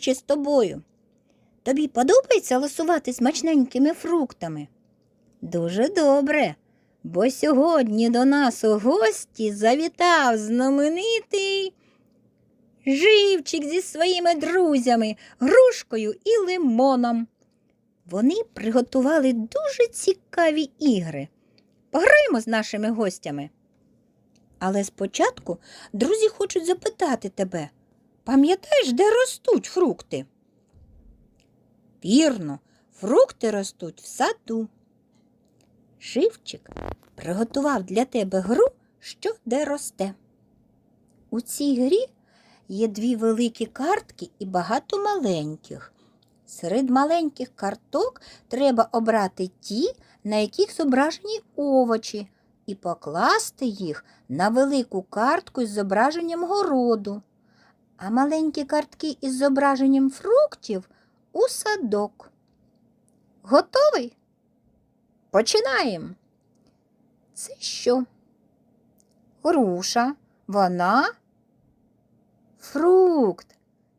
зустрічі з тобою. Тобі подобається ласувати смачненькими фруктами? Дуже добре, бо сьогодні до нас у гості завітав знаменитий живчик зі своїми друзями, грушкою і лимоном. Вони приготували дуже цікаві ігри. Пограємо з нашими гостями. Але спочатку друзі хочуть запитати тебе, пам'ятаєш, де ростуть фрукти? Вірно, фрукти ростуть в саду. Шивчик приготував для тебе гру, що де росте. У цій грі є дві великі картки і багато маленьких. Серед маленьких карток треба обрати ті, на яких зображені овочі, і покласти їх на велику картку із зображенням городу, а маленькі картки із зображенням фруктів у садок. Готовий? Починаємо. Це що? Груша. Вона фрукт.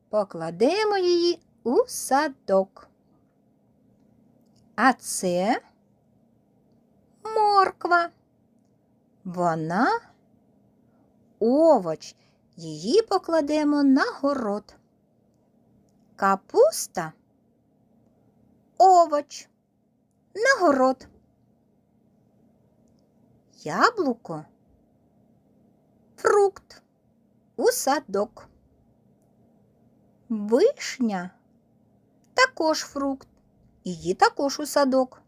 Покладемо її у садок. А це морква. Вона овоч. Її покладемо на город. Капуста овоч. На город. Яблуко фрукт у садок. Вишня також фрукт. Її також у садок.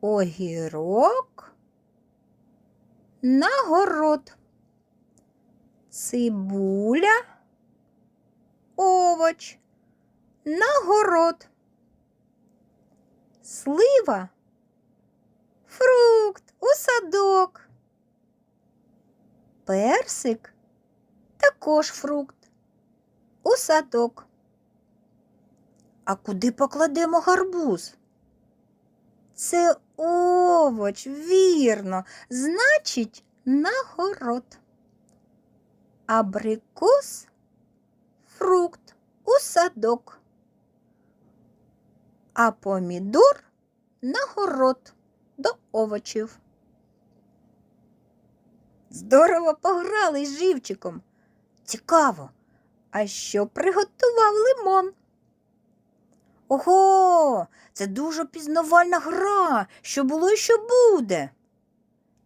Огірок на город. Цибуля овоч на город. Слива фрукт у садок. Персик також фрукт у садок. А куди покладемо гарбуз? Це овоч, вірно, значить, на город. Абрикос фрукт у садок. А помідор на город до овочів. Здорово пограли з живчиком. Цікаво, а що приготував лимон? Ого, це дуже пізнавальна гра, що було і що буде.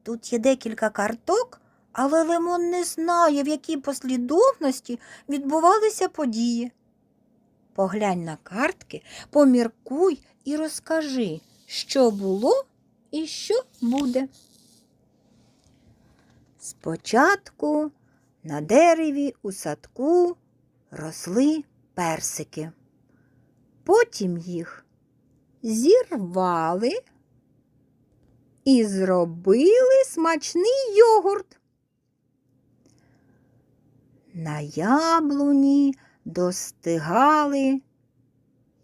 Тут є декілька карток, але Лимон не знає, в якій послідовності відбувалися події. Поглянь на картки, поміркуй і розкажи, що було і що буде. Спочатку на дереві у садку росли персики. Потім їх зірвали і зробили смачний йогурт. На яблуні достигали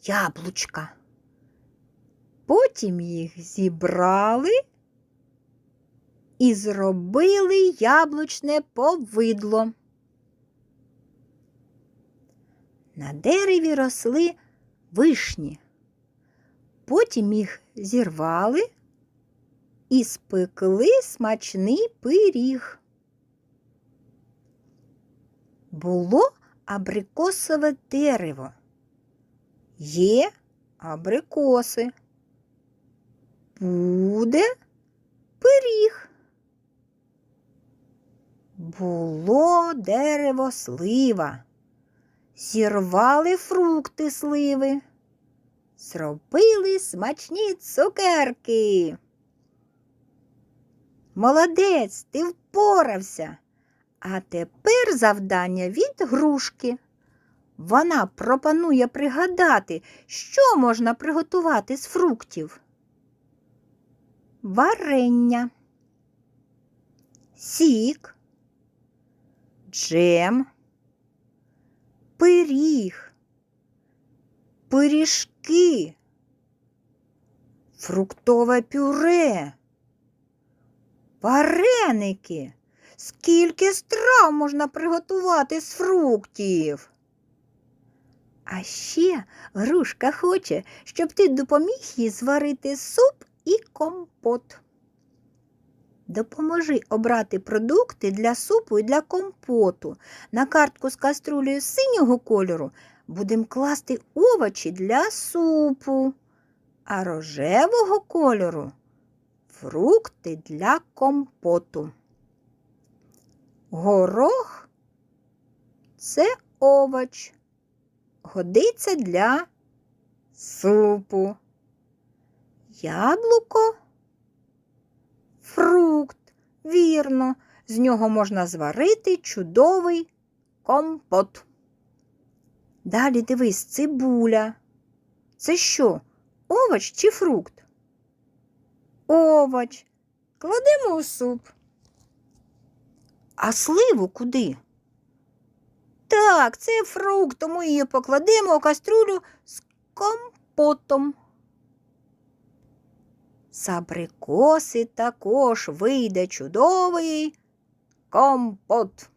яблучка. Потім їх зібрали і зробили яблучне повидло. На дереві росли вишні. Потім їх зірвали і спекли смачний пиріг. Було абрикосове дерево. Є абрикоси. Буде пиріг. Було дерево слива. Зірвали фрукти сливи, зробили смачні цукерки. Молодець, ти впорався. А тепер завдання від грушки. Вона пропонує пригадати, що можна приготувати з фруктів. Варення, сік, джем, пиріг, пиріжки, фруктове пюре, вареники. Скільки страв можна приготувати з фруктів? А ще грушка хоче, щоб ти допоміг їй зварити суп і компот. Допоможи обрати продукти для супу і для компоту. На картку з каструлею синього кольору будемо класти овочі для супу, а рожевого кольору фрукти для компоту. Горох це овоч, годиться для супу. Яблуко фрукт, вірно, з нього можна зварити чудовий компот. Далі дивись, цибуля. Це що, овоч чи фрукт? Овоч. Кладемо у суп. А сливу куди? Так, це фрукт, тому її покладемо у каструлю з компотом. З абрикоси також вийде чудовий компот.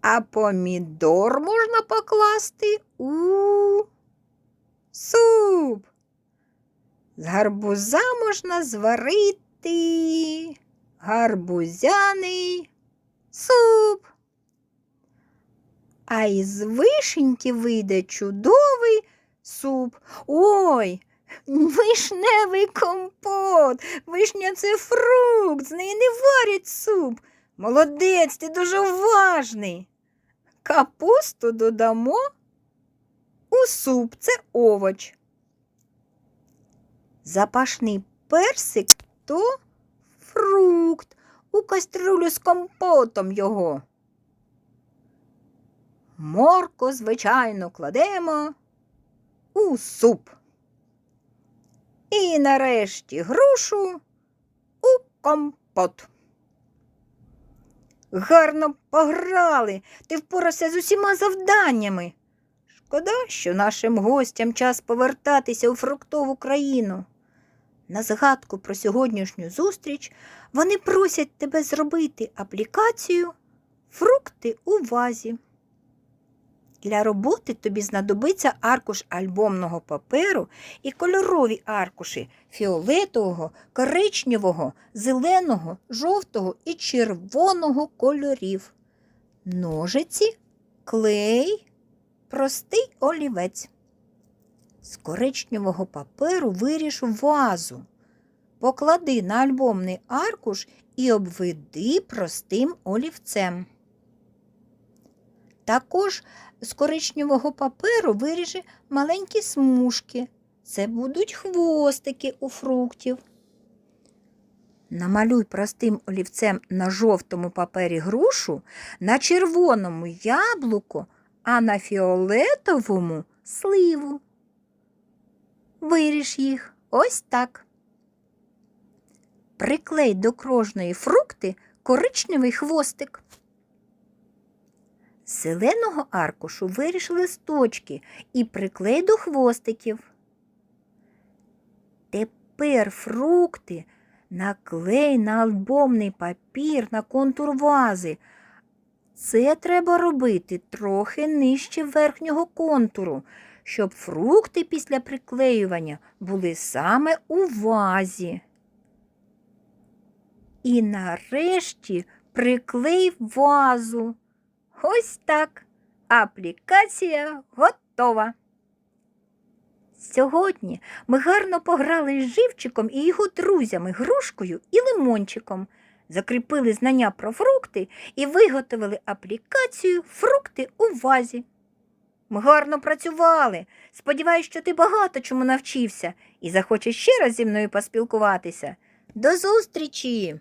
А помідор можна покласти у суп. З гарбуза можна зварити гарбузяний суп. А із вишеньки вийде чудовий суп. Ой, вишневий компот. Вишня це фрукт, з неї не варять суп. Молодець, ти дуже уважний. Капусту додамо у суп, це овоч. Запашний персик то фрукт. У каструлю з компотом його. Морку, звичайно, кладемо у суп. І нарешті грушу у компот. Гарно пограли, ти впорався з усіма завданнями. Шкода, що нашим гостям час повертатися у фруктову країну. На згадку про сьогоднішню зустріч вони просять тебе зробити аплікацію Фрукти у вазі. Для роботи тобі знадобиться аркуш альбомного паперу і кольорові аркуші фіолетового, коричневого, зеленого, жовтого і червоного кольорів, ножиці, клей, простий олівець. З коричневого паперу виріж вазу. Поклади на альбомний аркуш і обведи простим олівцем. Також з коричневого паперу виріжи маленькі смужки. Це будуть хвостики у фруктів. Намалюй простим олівцем на жовтому папері грушу, на червоному яблуко, а на фіолетовому сливу. Виріж їх ось так. Приклей до кожної фрукти коричневий хвостик. З зеленого аркушу виріж листочки і приклей до хвостиків. Тепер фрукти наклей на альбомний папір на контур вази. Це треба робити трохи нижче верхнього контуру, щоб фрукти після приклеювання були саме у вазі. І нарешті приклей вазу. Ось так. Аплікація готова. Сьогодні ми гарно пограли з живчиком і його друзями, грушкою і лимончиком, закріпили знання про фрукти і виготовили аплікацію Фрукти у вазі. Ми гарно працювали. Сподіваюсь, що ти багато чому навчився і захочеш ще раз зі мною поспілкуватися. До зустрічі!